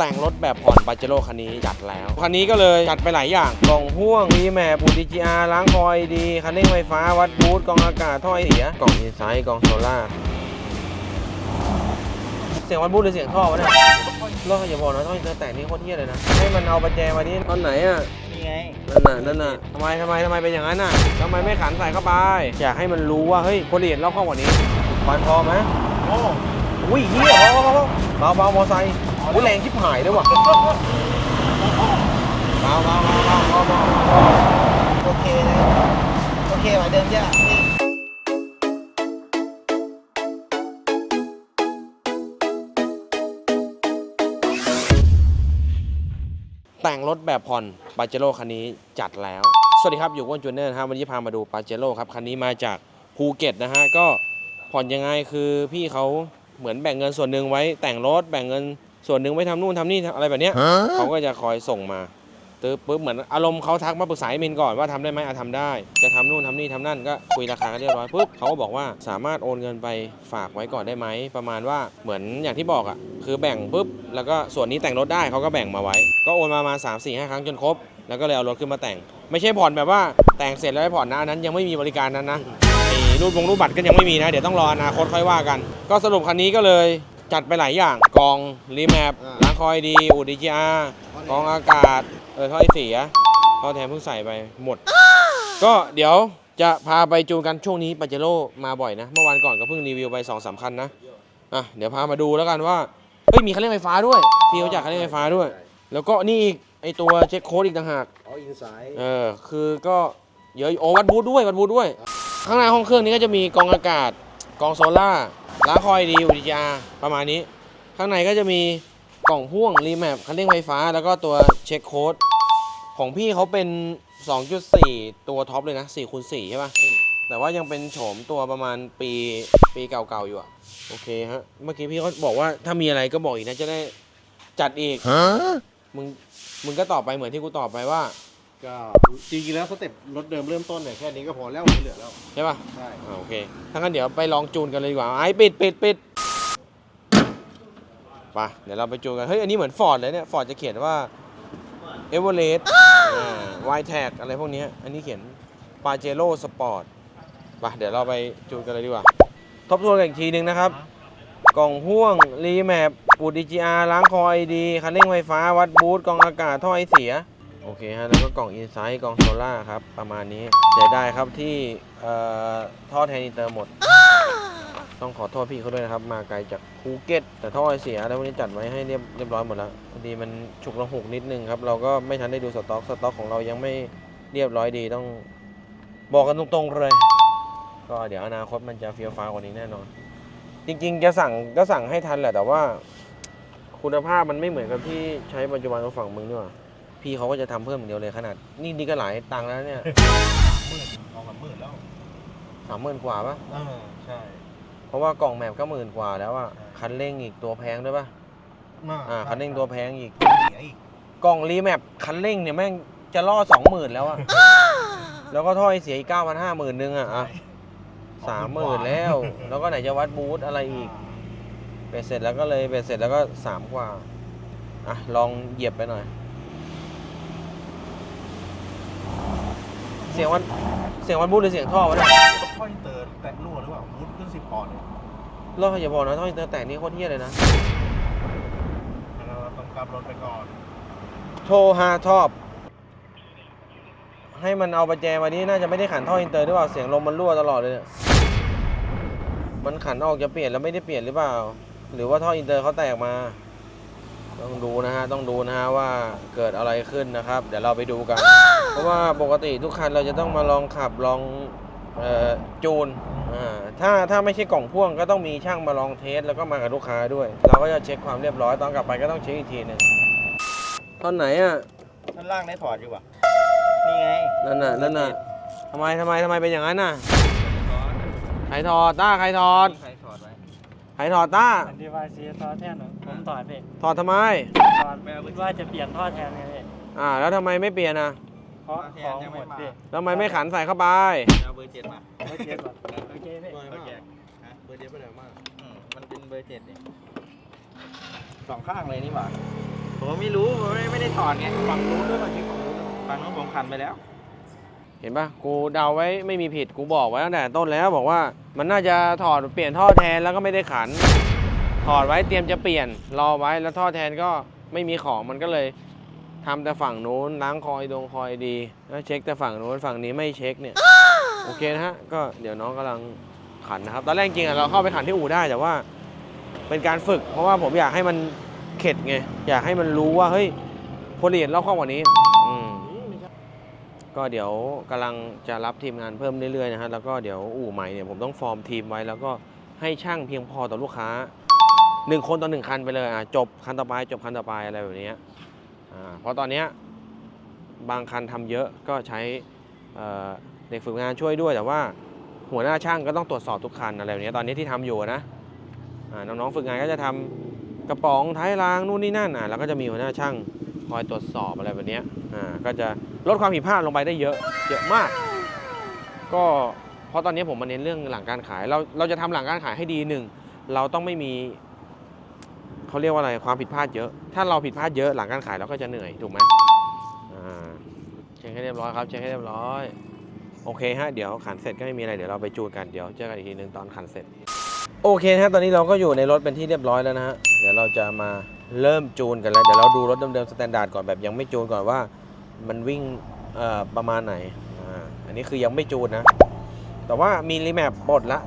แต่งรถแบบผ่อนปาเจโร่คันนี้จัดแล้ว คันนี้ก็เลยจัดไปหลายอย่างกล่องพ่วงรีแมปปูดีจีอาร์ล้างคอยดี คันเร่งไฟฟ้าวัดบูทกล่องอากาศท่อไอเสียกล่องอินไซต์กล่องโซล่าร์เสียงวัดบูทหรือเสียงท่อวะเนี่ยเลิกอย่าบอกนะท่ออินเตอร์แต่งนี่โคตรเที่ยเลยนะ ให้มันเอาประแจมาดิตอนไหนอะ นี่ไง นั่นน่ะ นั่นน่ะทำไมทำไมทำไมเป็นอย่างนั้นน่ะทำไมไม่ขันใส่เข้าไป อยากให้มันรู้ว่า เฮ้ยคนละเอียดรอบข้องกว่านี้ควันพอไหมโอ้อุ้ยเฮียเบาเบาเบาเบามอไซค์ อุ้ยแรงชิบหายด้วยว่ะเบาเบาเบาเบาเบาเบาเบาโอเคนะ โอเคเหมือนเดิมจ้ะนี่แต่งรถแบบผ่อนปาเจโร่คันนี้จัดแล้ว สวัสดีครับ อยู่กับอ้วนจูเนอร์นะครับวันนี้พามาดูปาเจโร่ครับ คันนี้มาจากภูเก็ตนะฮะ ก็ผ่อนยังไงคือพี่เขาเหมือนแบ่งเงินส่วนหนึ่งไว้แต่งรถแบ่งเงิน ส่วนหนึ่งไว้ทำนู่นทำนี่อะไรแบบเนี้ยเขาก็จะคอยส่งมาตึ๊บปุ๊บเหมือนอารมณ์เขาทักมาปรึกษาไอ้มินก่อนว่าทำได้ไหมอะทำได้ จะทำนู่นทำนี่ทำนั่นก็คุยราคากันเรียบร้อยปุ๊บเขาก็บอกว่าสามารถโอนเงินไปฝากไว้ก่อนได้ไหมประมาณว่าเหมือนอย่างที่บอกอะคือแบ่งปุ๊บแล้วก็ส่วนนี้แต่งรถได้เขาก็แบ่งมาไว้ ก็โอนมาประมาณ3 4 5ครั้งจนครบ แล้วก็เลยเอารถขึ้นมาแต่ง ไม่ใช่ผ่อนแบบว่าแต่งเสร็จแล้วให้ผ่อนนะอันนั้นยังไม่มีบริการนั้นนะไอ้รูปวงรูปบัตรก็ยังไม่มีนะ เดี๋ยวต้องรออนาคตค่อยว่ากัน ก็สรุปคันนี้ก็เลย จัดไปหลายอย่างกองรีแมปล้างคอยดีอูดีจีอาร์กองอากาศเออท่อไอเสียท่อแทนเพิ่งใส่ไปหมด ก็เดี๋ยวจะพาไปจูนกันช่วงนี้ปาเจโร่มาบ่อยนะ เมื่อวานก่อนก็เพิ่งรีวิวไป2อสคันนะอะเดี๋ยวพามาดูแล้วกันว่าเฮ้ยมีคันเร่งไฟฟ้าด้วยพี่เขาจากคันเร่งไฟฟ้าด้วย แล้วก็นี่อีกไอตัวเช็คโค้ดอีกต่างหากอ๋ออินไซด์เออ คือก็เยอะอยู่โอ้วัดบูธด้วย วัดบูธด้วย ข้างในห้องเครื่องนี้ก็จะมีกรองอากาศกรองโซล่าร์ ล้างคอยดีอุดิจาประมาณนี้ ข้างในก็จะมีกล่องพ่วงรีแมปคันเร่งไฟฟ้า แล้วก็ตัวเช็คโค้ดของพี่เขาเป็น 2.4 ตัวท็อปเลยนะ4คูณ4ใช่ปะแต่ว่ายังเป็นโฉมตัวประมาณปีปีเก่าๆอยู่อะโอเคฮะ เมื่อกี้พี่เขาบอกว่าถ้ามีอะไรก็บอกอีกนะจะได้จัดอีกมึงมึงก็ตอบไปเหมือนที่กูตอบไปว่า ก็จริงๆแล้วสเต็ปรถเดิมเริ่มต้นเนี่ยแค่นี้ก็พอแล้วไม่เหลือแล้ว ใช่ปะใช่ อ่าโอเค ถ้างั้นเดี๋ยวไปลองจูนกันเลยดีกว่าไอ้ปิดปิดปิดไปเดี๋ยวเราไปจูนกัน เฮ้ย อันนี้เหมือนฟอร์ดเลยเนี่ย ฟอร์ดจะเขียนว่าเอเวอเรสต์วายแท็กอะไรพวกเนี้ยอันนี้เขียนปาเจโร่สปอร์ตไปเดี๋ยวเราไปจูนกันเลยดีกว่า ทบทวนกันอีกทีนึงนะครับ กล่องพ่วง รีแมปปูดีจีอาร์ล้างคอไอดี คันเร่งไฟฟ้า วัดบูทกล่องอากาศ ท่อไอเสีย โอเคฮะแล้วก็กล่องอินไซต์กล่องโซล่าร์ครับ ประมาณนี้เสียดายครับที่เอ่อท่อแทนอินเตอร์หมด ต้องขอโทษพี่เขาด้วยนะครับ มาไกลจากภูเก็ตแต่ท่อไอเสียแล้ววันนี้จัดไว้ให้เรียบเรียบร้อยหมดแล้วพอดีมันฉุกระหุกนิดนึงครับ เราก็ไม่ทันได้ดูสต็อกสต็อกของเรายังไม่เรียบร้อยดีต้องบอกกันตรงๆเลย ก็เดี๋ยวอนาคตมันจะเฟี้ยวฟ้าวกว่านี้แน่นอน จริงๆจะสั่งก็สั่งให้ทันแหละแต่ว่า คุณภาพมันไม่เหมือนกับที่ใช้ปัจจุบันของฝั่งมึงนี่หว่า พี่เขาก็จะทำเพิ่มอย่างเดียวเลยขนาด นี่นี่ก็หลายตังค์แล้วเนี่ยหมื่นสองสามหมื่นแล้ว สามหมื่นกว่าปะเออ ใช่ เพราะว่ากล่องแมปก็หมื่นกว่าแล้วอะใช่คันเร่งอีกตัวแพงด้วยปะอ่าคันเร่งตัวแพงอีก เสียอีกกล่องรีแมปคันเร่งเนี่ยแม่งจะล่อสองหมื่นแล้วอะแล้วก็ถ้อยเสียอีกเก้าพันห้าหมื่นนึงอะอะสามหมื่นแล้ว แล้วก็ไหนจะวัดบูธอะไรอีกเบ็ดเสร็จแล้วก็เลยเบ็ดเสร็จแล้วก็สามกว่า อะ ลองเหยียบไปหน่อย เสียงวันเสียงวันบูธหรือเสียงท่อวะเนี่ยท่ออินเตอร์แต่รั่วหรือเปล่ามุดขึ้นสิบปอนด์เนี่ยเลิกอย่าบอกนะท่ออินเตอร์แตกนี่โคตรเฮี้ยเลยนะ เราต้องกลับรถไปก่อนโทรหาทอบ ให้มันเอาประแจมานี่น่าจะไม่ได้ขันท่ออินเตอร์หรือเปล่าเสียงลมมันรั่วตลอดเลยเนี่ยมันขันออกจะเปลี่ยนแล้วไม่ได้เปลี่ยนหรือเปล่า หรือว่าท่ออินเตอร์เขาแตกมา ต้องดูนะฮะต้องดูนะฮะว่าเกิดอะไรขึ้นนะครับ เดี๋ยวเราไปดูกัน เพราะว่าปกติทุกคันเราจะต้องมาลองขับลองเอ่อจูนอ่าถ้าถ้าไม่ใช่กล่องพ่วงก็ต้องมีช่างมาลองเทสแล้วก็มากับลูกค้าด้วย เราก็จะเช็คความเรียบร้อยตอนกลับไปก็ต้องเช็คอีกทีหนึ่งท่อนไหนอะด้านล่างได้ถอดอยู่ป่ะนี่ไงนั่นน่ะนั่นน่ะทำไมทำไมทำไมเป็นอย่างนั้นน่ะใครถอดต้าใครถอดใครถอด ไว้ใครถอดต้า อันที่ว่าซีท่อแทนเหรอผมถอดพี่ถอดทำไม ถอดว่าจะเปลี่ยนท่อแทนไงพี่อ่า แล้วทำไมไม่เปลี่ยนอะเพราะของหมดพี่แล้วทำไมไม่ขันใส่เข้าไป เอาเบอร์เจ็ดมาไม่เจ็บหรอกโอเคพี่โอเคฮะเบอร์เจ็ดไปไหนมากมันเป็นเบอร์เจ็ดเนี่ยสองข้างเลยนี่หว่าผมไม่รู้ผมไม่ไม่ได้ถอดไงฝั่งนู้นด้วยฝั่งนี้ฝั่งนู้นผมขันไปแล้วเห็นปะกูเดาไว้ไม่มีผิดกูบอกไว้ตั้งแต่ต้นแล้วบอกว่า มันน่าจะถอดเปลี่ยนท่อแทนแล้วก็ไม่ได้ขัน ถอดไว้เตรียมจะเปลี่ยน รอไว้แล้วท่อแทนก็ไม่มีของมันก็เลยทำแต่ฝั่งนู้นล้างคอยดงคอยดีแล้วเช็คแต่ฝั่งนู้นฝั่งนี้ไม่เช็คเนี่ยโอเคนะฮะก็เดี๋ยวน้องกำลังขันนะครับ ตอนแรกจริงๆอะเราเข้าไปขันที่อู่ได้แต่ว่า เป็นการฝึก เพราะว่าผมอยากให้มันเข็ดไงอยากให้มันรู้ว่าเฮ้ยพลละเอียดรอบคอกว่านี้ ก็เดี๋ยวกำลังจะรับทีมงานเพิ่มเรื่อยๆนะฮะแล้วก็เดี๋ยวอู่ใหม่เนี่ยผมต้องฟอร์มทีมไว้ แล้วก็ให้ช่างเพียงพอต่อลูกค้าหนึ่งคนต่อหนึ่งคันไปเลยอะจบคันต่อไปจบคันต่อไปอะไรแบบเนี้ยอ่าเพราะตอนเนี้ยบางคันทำเยอะก็ใช้เด็กฝึกงานช่วยด้วยแต่ว่าหัวหน้าช่างก็ต้องตรวจสอบทุกคันอะไรแบบเนี้ยตอนนี้ที่ทำอยู่นะอ่าน้องๆฝึกงานก็จะทำกระป๋องท้ายรางนู่นนี่นั่นอะแล้วก็จะมีหัวหน้าช่างคอยตรวจสอบอะไรแบบเนี้ยอ่าก็จะ ลดความผิดพลาดลงไปได้เยอะ เยอะมาก ก็เพราะตอนนี้ผมมาเน้นเรื่องหลังการขาย เราเราจะทำหลังการขายให้ดีหนึ่งเราต้องไม่มีเขาเรียกว่าอะไรความผิดพลาดเยอะ ถ้าเราผิดพลาดเยอะหลังการขายเราก็จะเหนื่อยถูกไหมเช็คให้เรียบร้อยครับเช็คให้เรียบร้อย โอเคฮะเดี๋ยวขันเสร็จก็ไม่มีอะไรเดี๋ยวเราไปจูนกันเดี๋ยวเจอกันอีกทีหนึ่งตอนขันเสร็จ โอเคฮะตอนนี้เราก็อยู่ในรถเป็นที่เรียบร้อยแล้วนะฮะเดี๋ยวเราจะมาเริ่มจูนกันแล้วเดี๋ยวเราดูรถเดิมๆสแตนดาร์ดก่อนแบบยังไม่จูนก่อนว่า มันวิ่งประมาณไหนอ,อันนี้คือยังไม่จูนนะ แต่ว่ามีรีแมปปลดละ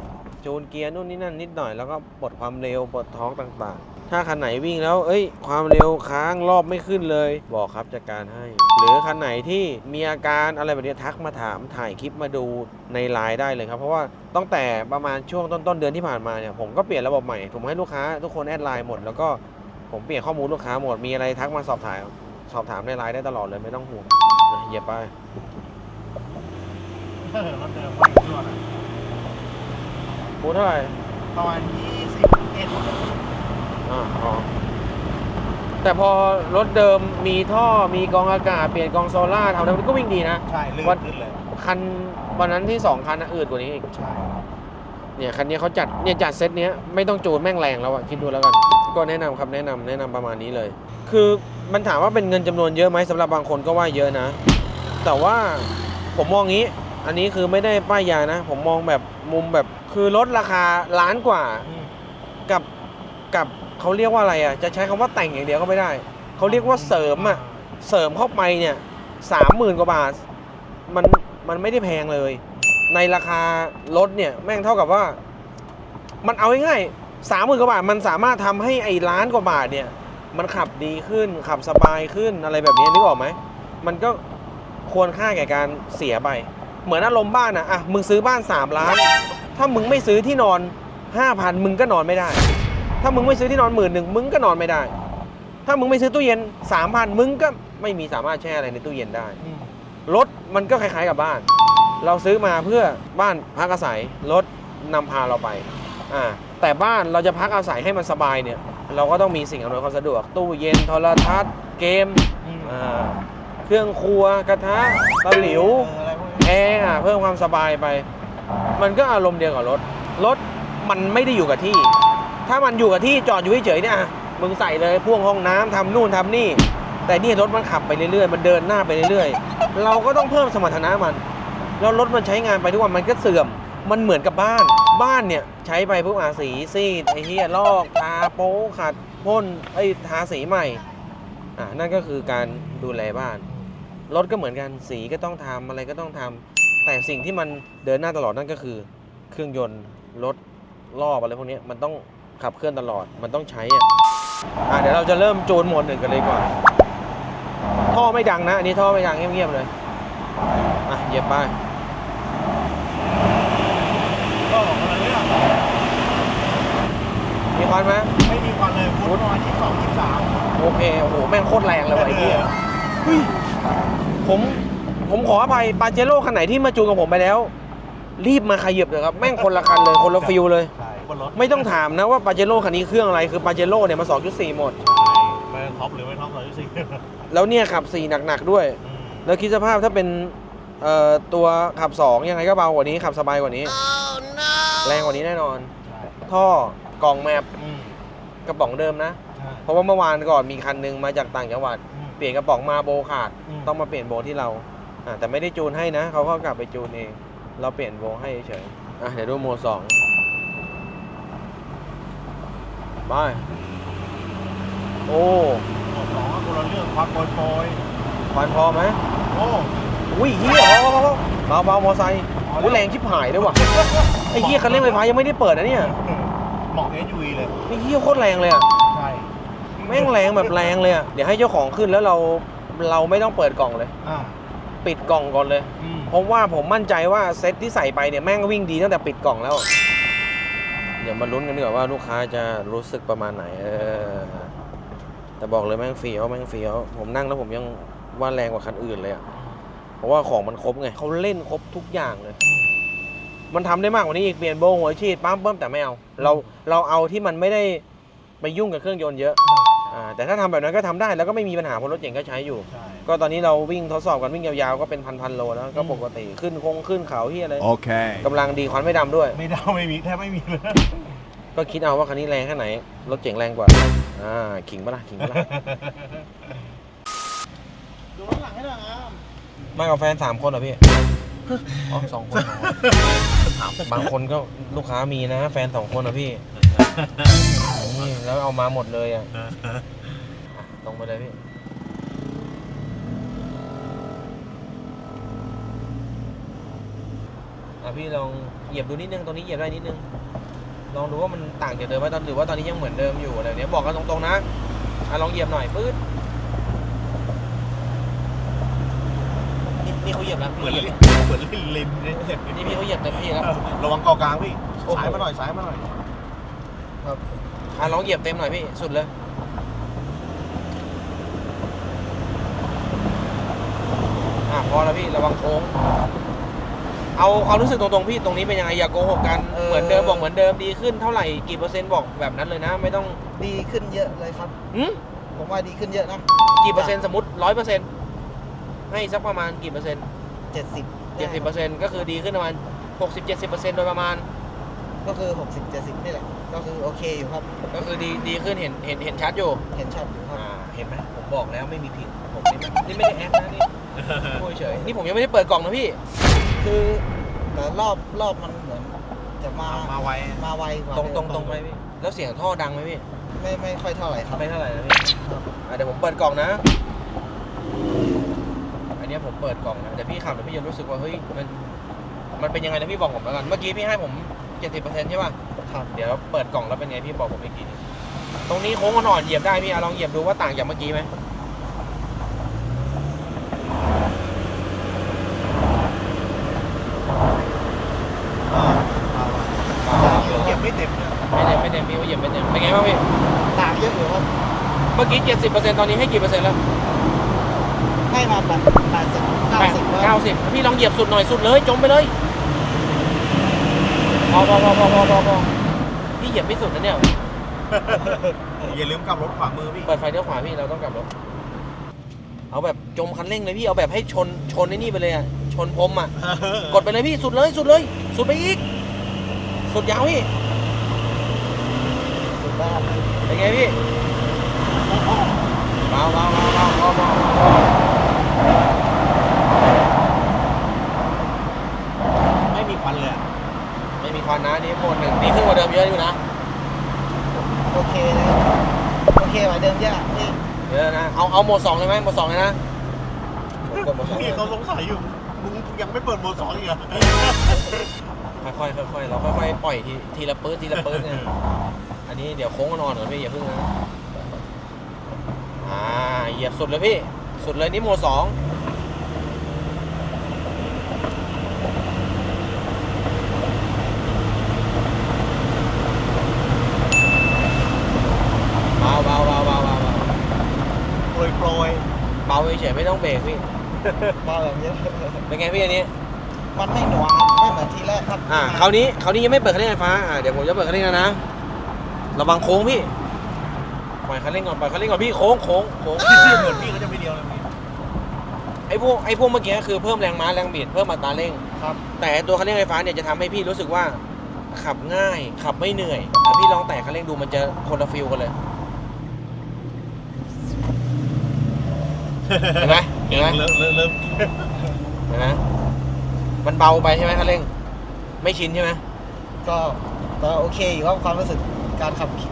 จูนเกียร์นู่นนี่นั่นนิดหน่อยแล้วก็ปลดความเร็วปลดท้องต่างๆ ถ้าคันไหนวิ่งแล้ว เอ้ย ความเร็วค้างรอบไม่ขึ้นเลย บอกครับจัดการให้ หรือคันไหนที่มีอาการอะไรแบบนี้ทักมาถามถ่ายคลิปมาดูในไลน์ได้เลยครับ เพราะว่าตั้งแต่ประมาณช่วงต้นๆเดือนที่ผ่านมาเนี่ยผมก็เปลี่ยนระบบใหม่ผมให้ลูกค้าทุกคนแอดไลน์หมดแล้วก็ผมเปลี่ยนข้อมูลลูกค้าหมดมีอะไรทักมาสอบถาม สอบถามในไลน์ได้ตลอดเลยไม่ต้องห่วงนะเหยียบไป เออรถเดิมไม่รอดอะพูดเท่าไหร่ประมาณยี่สิบเอ็ดอ่าอ๋อแต่พอรถเดิมมีท่อมีกรองอากาศ เปลี่ยนกรองโซล่าร์ทำอะไรมันก็วิ่งดีนะ ใช่ลื่นวัด ขึ้นเลยคันวันนั้นที่ 2 คันน่ะอืดกว่านี้อีก ใช่เนี่ย คันนี้เขาจัดเนี่ยจัดเซตเนี้ยไม่ต้องจูนแม่งแรงแล้วอะคิดดูแล้วกัน ก็แนะนำครับแนะนำแนะนำประมาณนี้เลย คือมันถามว่าเป็นเงินจำนวนเยอะไหมสำหรับบางคนก็ว่าเยอะนะ แต่ว่าผมมองงี้ อันนี้คือไม่ได้ป้ายยานะ ผมมองแบบมุมแบบคือลดราคาล้านกว่า กับกับเขาเรียกว่าอะไรอะ จะใช้คำว่าแต่งอย่างเดียวก็ไม่ได้ เขาเรียกว่าเสริมอะ เสริมเข้าไปเนี่ยสามหมื่นกว่าบาท มันมันไม่ได้แพงเลย ในราคารถเนี่ย แม่งเท่ากับว่า มันเอาง่าย สามหมื่นกว่าบาทมันสามารถทำให้ไอ้ล้านกว่าบาทเนี่ย มันขับดีขึ้นขับสบายขึ้นอะไรแบบนี้นึกออกไหมมันก็ควรค่าแก่การเสียไป เหมือนอารมณ์บ้านอะอะมึงซื้อบ้าน 3 ล้าน ถ้ามึงไม่ซื้อที่นอน 5,000 มึงก็นอนไม่ได้ ถ้ามึงไม่ซื้อที่นอนหมื่นหนึ่งมึงก็นอนไม่ได้ ถ้ามึงไม่ซื้อตู้เย็น 3,000 มึงก็ไม่มีสามารถแช่อะไรในตู้เย็นได้รถมันก็คล้ายๆกับบ้าน เราซื้อมาเพื่อบ้านพักอาศัยรถนำพาเราไปอ่า แต่บ้านเราจะพักอาศัยให้มันสบายเนี่ย เราก็ต้องมีสิ่งอำนวยความสะดวก ตู้เย็นโทรทัศน์เกมอ่าเครื่องครัวกระทะเตาหลิวแอร์เพิ่มความสบายไป มันก็อารมณ์เดียวกับรถ รถมันไม่ได้อยู่กับที่ ถ้ามันอยู่กับที่จอดอยู่เฉยๆเนี่ยมึงใส่เลยพ่วงห้องน้ำทำนู่นทำนี่ แต่นี่รถมันขับไปเรื่อยๆ มันเดินหน้าไปเรื่อยๆ เราก็ต้องเพิ่มสมรรถนะมัน แล้วรถมันใช้งานไปทุกวันมันก็เสื่อม มันเหมือนกับบ้าน บ้านเนี่ยใช้ไปพวกอาสีซีดไอ้เหี้ยลอกทาโป๊ขัดพ่นไอ้ทาสีใหม่อ่านั่นก็คือการดูแลบ้าน รถก็เหมือนกันสีก็ต้องทำอะไรก็ต้องทำแต่สิ่งที่มันเดินหน้าตลอดนั่นก็คือ เครื่องยนต์รถรอบอะไรพวกนี้มันต้องขับเคลื่อนตลอดมันต้องใช้อะอะเดี๋ยวเราจะเริ่มจูนโหมดหนึ่งกันเลยก่อนท่อไม่ดังนะอันนี้ท่อไม่ดังเงียบๆเลยอะเหยียบไป ก็ออกมาเลยอะ มี ควันไหมไม่มีควันเลยพุทประมาณยี่สิบสองยี่สิบสามโอเคโอ้โหแม่งโคตรแรงเลยว่ะไอ้เหี้ยเฮ้ยผมผมขออภัยปาเจโร่คันไหนที่มาจูนกับผมไปแล้ว รีบมาขยับเลยครับแม่งคนละคันเลยคนละฟิลเลยใช่บนรถไม่ต้องถามนะว่าปาเจโร่คันนี้เครื่องอะไรคือปาเจโร่เนี่ยมา2.4หมดใช่ไม่ท็อปหรือไม่ท็อปสองยี่สิบแล้วเนี่ยขับ4หนักๆด้วย แล้วคิดสภาพถ้าเป็นเอ่อตัวขับ2ยังไงก็เบากว่านี้ขับสบายกว่านี้ แรงกว่านี้แน่นอนใช่ท่อ กล่องแมปอืมกระป๋องเดิมนะใใช่ เพราะว่าเมื่อวานก่อนมีคันหนึงมาจากต่างจังหวัดอืมเปลี่ยนกระป๋องมาโบขาด อืม ต้องมาเปลี่ยนโบที่เราอ่าแต่ไม่ได้จูนให้นะ เขาก็กลับไปจูนเอง เราเปลี่ยนโบให้เฉยอะเดี๋ยวดูโหมดสองไปโอ้หมวดสองก็คนละเรื่องความโปรยโปรยควันพอไหมโอ้ อุ้ยเฮียพอพอพอเบาเบามอไซค์อุ้ยแรงชิบหายด้วยว่ะไอ้เฮียคันเร่งไฟฟ้ายังไม่ได้เปิดนะเนี่ย เหมาะ SUV เลยไอ้เฮียโคตรแรงเลยอะใช่แม่งแรงแบบแรงเลยอะเดี๋ยวให้เจ้าของขึ้นแล้วเราเราไม่ต้องเปิดกล่องเลย อ่าปิดกล่องก่อนเลย อืมเพราะว่าผมมั่นใจว่าเซ็ตที่ใส่ไปเนี่ยแม่งวิ่งดีตั้งแต่ปิดกล่องแล้ว เดี๋ยวมาลุ้นกันดีกว่าว่าลูกค้าจะรู้สึกประมาณไหนเออแต่บอกเลยแม่งเฟี้ยวแม่งเฟี้ยวผมนั่งแล้วผมยังว่าแรงกว่าคันอื่นเลยอะเพราะว่าของมันครบไงเขาเล่นครบทุกอย่างเลยมั นทำได้มากกว่านี้อีกเปลี่ยนโบว์หัวฉีดปั๊มเบิ้มแต่ไม่เอาเราเราเอาที่มันไม่ได้ไปยุ่งกับเครื่องยนต์เยอะอ่าแต่ถ้าทำแบบนั้นก็ทำได้แล้วก็ไม่มีปัญหาเพราะรถเก่งก็ใช้อยู่ใช่ก็ตอนนี้เราวิ่งทดสอบกันวิ่งยาวๆก็เป็นพันๆโลแล้วก็ปกติขึ้นคงขึ้นเขาที่อะไร Okay. กำลังดีควันไม่ดำด้วย ไม่ได้ไม่มีแทบไม่มีเลยก็คิดเอาว่าคันนี้แรงแค่ไหนรถเจ๋งแรงกว่าอ่าขิงปะล่ะขิงปะล่ะดูข้างหลังให้หน่อยครับมากับแฟนสามคนเหรอพี่ อ๋อสองคนสองคนบางคนก็ลูกค้ามีนะ แฟนสองคนเหรอพี่นี่แล้วเอามาหมดเลยอะอะลงไปเลยพี่อะพี่ลองเหยียบดูนิดนึงตรงนี้เหยียบได้นิดนึง ลองดูว่ามันต่างจากเดิมไหมตอนหรือว่าตอนนี้ยังเหมือนเดิมอยู่อะไรเนี้ยบอกกันตรงๆนะอะลองเหยียบหน่อยปื๊ด นี่เขาเหยียบแล้วเหมือนลิ้นเหมือนลิ้นลิ้นเนี่ยนี่พี่เขาเหยียบเต็มที่แล้วระวังเกาะกลางพี่สายมาหน่อยสายมาหน่อยครับอะลองเหยียบเต็มหน่อยพี่สุดเลยอะพอแล้วพี่ระวังโค้งเอาความรู้สึกตรงๆพี่ตรงนี้เป็นยังไงอย่าโกหกกันเออเหมือนเดิมบอกเหมือนเดิมดีขึ้นเท่าไหร่กี่เปอร์เซ็นต์บอกแบบนั้นเลยนะ ไม่ต้องดีขึ้นเยอะเลยครับ หืมผมว่าดีขึ้นเยอะนะ กี่เปอร์เซ็นต์สมมติร้อยเปอร์เซ็นต์ ให้สักประมาณกี่เปอร์เซ็นต์เจ็ดสิบเจ็ดสิบเปอร์เซ็นต์ก็คือดีขึ้นประมาณหกสิบเจ็ดสิบเปอร์เซ็นต์โดยประมาณ ก็คือหกสิบเจ็ดสิบนี่แหละ ก็คือโอเคอยู่ครับ ก็คือดีดีขึ้นเห็นเห็นเห็นชัดอยู่ เห็นชัดอยู่ครับ อ่า เห็นไหมผมบอกแล้วไม่มีผิด ผมนี่ไม่นี่ไม่ได้แอคนะนี่พูดเฉยนี่ผมยังไม่ได้เปิดกล่องนะพี่ คือแต่รอบรอบมันเหมือนจะมา มาไว มาไวกว่าตรงเดิมตรงตรงไปพี่ แล้วเสียงท่อดังไหมพี่ ไม่ไม่ค่อยเท่าไหร่ครับ ไม่เท่าไหร่นะพี่ครับอะเดี๋ยวผมเปิดกล่องนะอัน เนี้ยผมเปิดกล่องนะแต่พี่ขับแล้วพี่จะรู้สึกว่าเฮ้ยมันมันเป็นยังไงนะพี่บอกผมแล้วกัน เมื่อกี้พี่ให้ผมเจ็ดสิบเปอร์เซ็นต์ใช่ป่ะครับเดี๋ยวเปิดกล่องแล้วเป็นไงพี่บอกผมอีกทีนึงตรงนี้โค้งอ่อนๆเหยียบได้พี่อะลองเหยียบดูว่าต่างจากเมื่อกี้ไหมอ่ามาไวเก็บไม่เต็มเนี่ยไม่เต็มไม่เต็มพี่ว่าเหยียบไม่เต็มเป็นไงบ้างพี่ต่างเยอะอยู่ครับเมื่อกี้เจ็ดสิบเปอร์เซ็นต์ตอนนี้ให้กี่เปอร์เซ็นต์แล้ว ให้มาแบบแปดสิบเก้าแปดสิบเก้าสิบพี่ลองเหยียบสุดหน่อยสุดเลย จมไปเลยพอพอพอพอพอพอพอพี่เหยียบไม่สุดนะเนี่ย อย่าลืมกลับรถขวามือพี่ เปิดไฟเลี้ยวขวาพี่เราต้องกลับรถ เอาแบบจมคันเร่งเลยพี่ เอาแบบให้ชนชนไอ้นี่ไปเลยอะ ชนพรมอะ กดไปเลยพี่สุดเลยสุดเลย สุดไปอีก สุดยาวพี่ สุดบ้านเป็นไงพี่เบาเบาเบาเบาเบาเบา ไม่มีค วันเลยอะไม่มีควันนะนี่โหมดหนึ่งดีขึ้นกว่าเดิมเยอะอยู่นะ โอเคนะครับโอเคกว่าเดิมเยอะพี่เยอะนะ เอาเอาโหมดสองเลยไหมโหมดสองเลยนะผมกดโหมดสองพี่เขาสงสัยอยู่ มึงยังไม่เปิดโหมดสองอีกเหรอค่อยๆค่อยๆเราค่อยๆปล่อยทีทีละปื๊ดทีละปื๊ดเนี่ยอันนี้เดี๋ยวโค้งนอนก่อนพี่อย่าเพิ่งนะอ่าเหยียบสุดเลยพี่ สุดเลยนี่โหมดสองเบาเบาเบาเบาเบาเบา โปรยโปรย เบาเฉยๆไม่ต้องเบรกพี่ มาแบบเยอะเป็นไงพี่อันนี้ มันไม่หน่วงครับไม่เหมือนทีแรกครับอ่าคราวนี้คราวนี้ยังไม่เปิดคันเร่งไฟฟ้าอ่าเดี๋ยวผมจะเปิดคันเร่งแล้วนะ ระวังโค้งพี่ ปล่อยคันเร่งก่อนปล่อยคันเร่งก่อนพี่โค้งโค้งโค้งพี่เหมือนพี่เขาจะไม่เดียวเลยพี่ไอ้พวกไอ้พวกเมื่อกี้คือเพิ่มแรงม้าแรงบิดเพิ่มอัตราเร่ง ครับ แต่ตัวคันเร่งไฟฟ้าเนี่ยจะทำให้พี่รู้สึกว่า ขับง่ายขับไม่เหนื่อยแต่พี่ลองแตะคันเร่งดูมันจะคนละฟิลกันเลย เห็นไหมเห็นไหมเริ่มเริ่มเริ่มเห็นไหมมันเบาไปใช่ไหมคันเร่ง ไม่ชินใช่ไหมก็ก็โอเคอยู่ครับความรู้สึกการขับขี่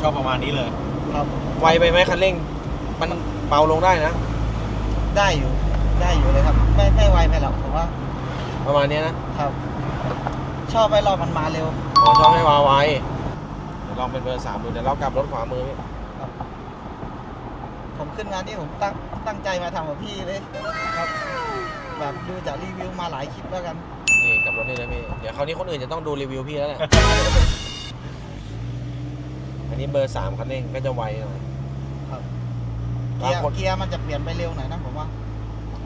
ชอบประมาณนี้เลยครับไวไปไหมคันเร่ง มันเบาลงได้นะ ได้อยู่ได้อยู่เลยครับ ไม่ไม่ไวไปหรอกผมว่า ประมาณเนี้ยนะครับ ชอบไปรอบมันมาเร็วขอชอบให้วาไวเดี๋ยวลองเป็นเบอร์สามดูเดี๋ยวเรากลับรถขวามือพี่ผมขึ้นงานที่ผมตั้ง ตั้งใจมาทำกับพี่เลยครับ แบบดูจากรีวิวมาหลายคลิปแล้วกัน นี่กลับรถนี่เลยพี่ เดี๋ยวคราวนี้คนอื่นจะต้องดูรีวิวพี่แล้วแหละ อันนี้เบอร์สามคันเร่งก็จะไวหน่อย ครับบาเกีงยร์คนเกียร์มันจะเปลี่ยนไปเร็วหน่อยนะผมว่า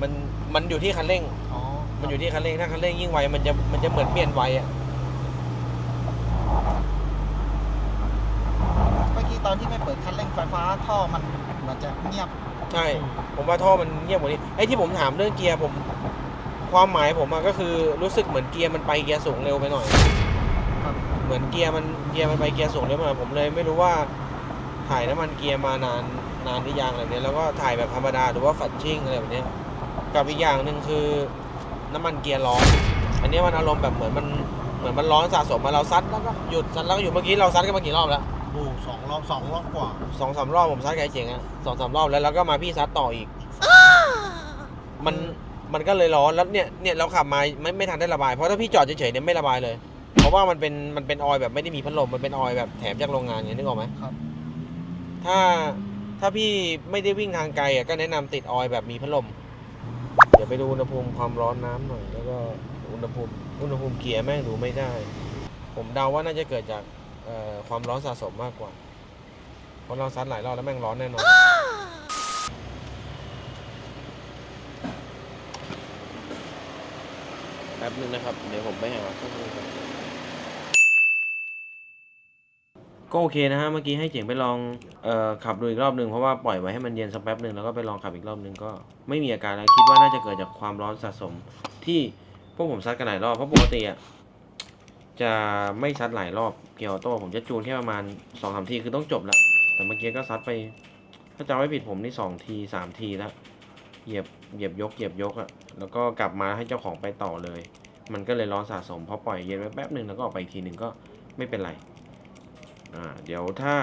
มันมันอยู่ที่คันเร่ง อ๋อมันอยู่ที่คันเร่ง ถ้าคันเร่งยิ่งไวมันจะมันจะเหมือนเปลี่ยนไวอะ เมื่อกี้ตอนที่ไม่เปิดคันเร่งไฟฟ้าท่อมันเหมือนจะเงียบ ใช่ ผมว่าท่อมันเงียบกว่านี้ไอ้ที่ผมถามเรื่องเกียร์ผม ความหมายผมอะก็คือรู้สึกเหมือนเกียร์มันไปเกียร์สูงเร็วไปหน่อย ครับ เหมือนเกียร์มันเกียร์มันไปเกียร์สูงเร็วไปหน่อยผมเลย ไม่รู้ว่าถ่ายน้ำมันเกียร์มานานนานหรือยังอะไรเนี้ยแล้วก็ถ่ายแบบธรรมดาหรือว่าฝัดชิ่งอะไรแบบเนี้ยกับอีกอย่างหนึ่งคือน้ำมันเกียร์ร้อน อันนี้มันอารมณ์แบบเหมือนมันเหมือนมันร้อนสะสมมาเราซัดแล้วก็หยุดซัดแล้วก็หยุดเมื่อกี้เราซัดกันมากี่รอบแล้ว อ้สองรอบสองรอบกว่า สองสามรอบผมซัดไกลเจ๋งอะสองสามรอบแล้วแล้วก็มาพี่ซัดต่ออีก มันมันก็เลยร้อนแล้วเนี่ยเนี่ยเราขับมาไม่ไม่ทันได้ระบาย เพราะถ้าพี่จอดเฉยๆเนี่ยไม่ระบายเลย เพราะว่ามันเป็นมันเป็นออยล์แบบไม่ได้มีพัดลมมันเป็นออยล์แบบแถมจากโรงงานไงนึกออกไหมครับ ถ้าถ้าพี่ไม่ได้วิ่งทางไกลอะก็แนะนำติดออยล์แบบมีพัดลม เดี๋ยวไปดูอุณหภูมิความร้อนน้ำหน่อยแล้วก็อุณหภูมิอุณหภูมิเกียร์แม่งดูไม่ได้ ผมเดาว่าน่าจะเกิดจากเอ่อ ความร้อนสะสมมากกว่า เพราะเราซัดหลายรอบแล้วแม่งร้อนแน่นอน แป๊บนึงนะครับ เดี๋ยวผมไปหาข้อมูลก่อนก็โอเคนะฮะ เมื่อกี้ให้เจ๋งไปลองเอ่อขับดูอีกรอบหนึ่งเพราะว่าปล่อยไว้ให้มันเย็นสักแป๊บหนึ่งแล้วก็ไปลองขับอีกรอบหนึ่งก็ไม่มีอาการแล้วคิดว่าน่าจะเกิดจากความร้อนสะสมที่พวกผมซัดกันหลายรอบเพราะปกติอะ จะไม่ซัดหลายรอบเกียร์ออโต้ผมจะจูนแค่ประมาณสองสามทีคือต้องจบแล้ว แต่เมื่อกี้ก็ซัดไป ถ้าจำไม่ผิดผมนี่สองทีสามทีแล้วเหยียบเหยียบยกเหยียบยกอะแล้วก็กลับมาให้เจ้าของไปต่อเลย มันก็เลยร้อนสะสมพอปล่อยเย็นไว้แป๊บหนึ่งแล้วก็ออกไปอีกทีหนึ่งก็ไม่เป็นไรอ่าเดี๋ยวถ้า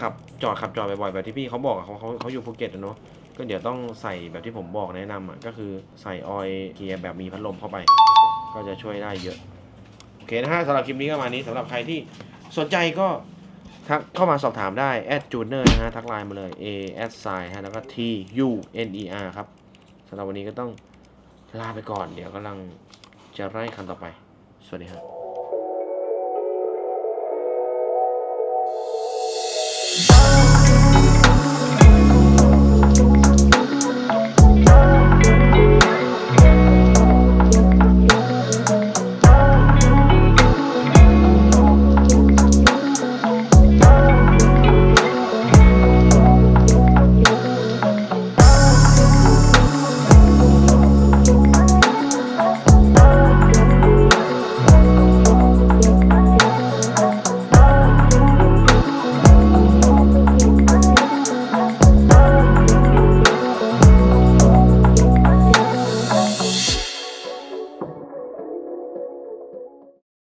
ขับจอดขับจอดบ่อยๆแบบที่พี่เขาบอกเขาเขาเขาอยู่ภูเก็ตอะเนาะก็เดี๋ยวต้องใส่แบบที่ผมบอกแนะนำอะก็คือใส่ออยล์เกียร์แบบมีพัดลมเข้าไป ก็จะช่วยได้เยอะ เคนะฮะสำหรับคลิปนี้ก็มานี้สำหรับใครที่สนใจก็ทักเข้ามาสอบถามได้แอดจูเนอร์นะฮะทักไลน์มาเลย A S I ฮะแล้วก็ T U N E R ครับสำหรับวันนี้ก็ต้องลาไปก่อน เดี๋ยวกำลังจะไล่คันต่อไป สวัสดีครับ Oh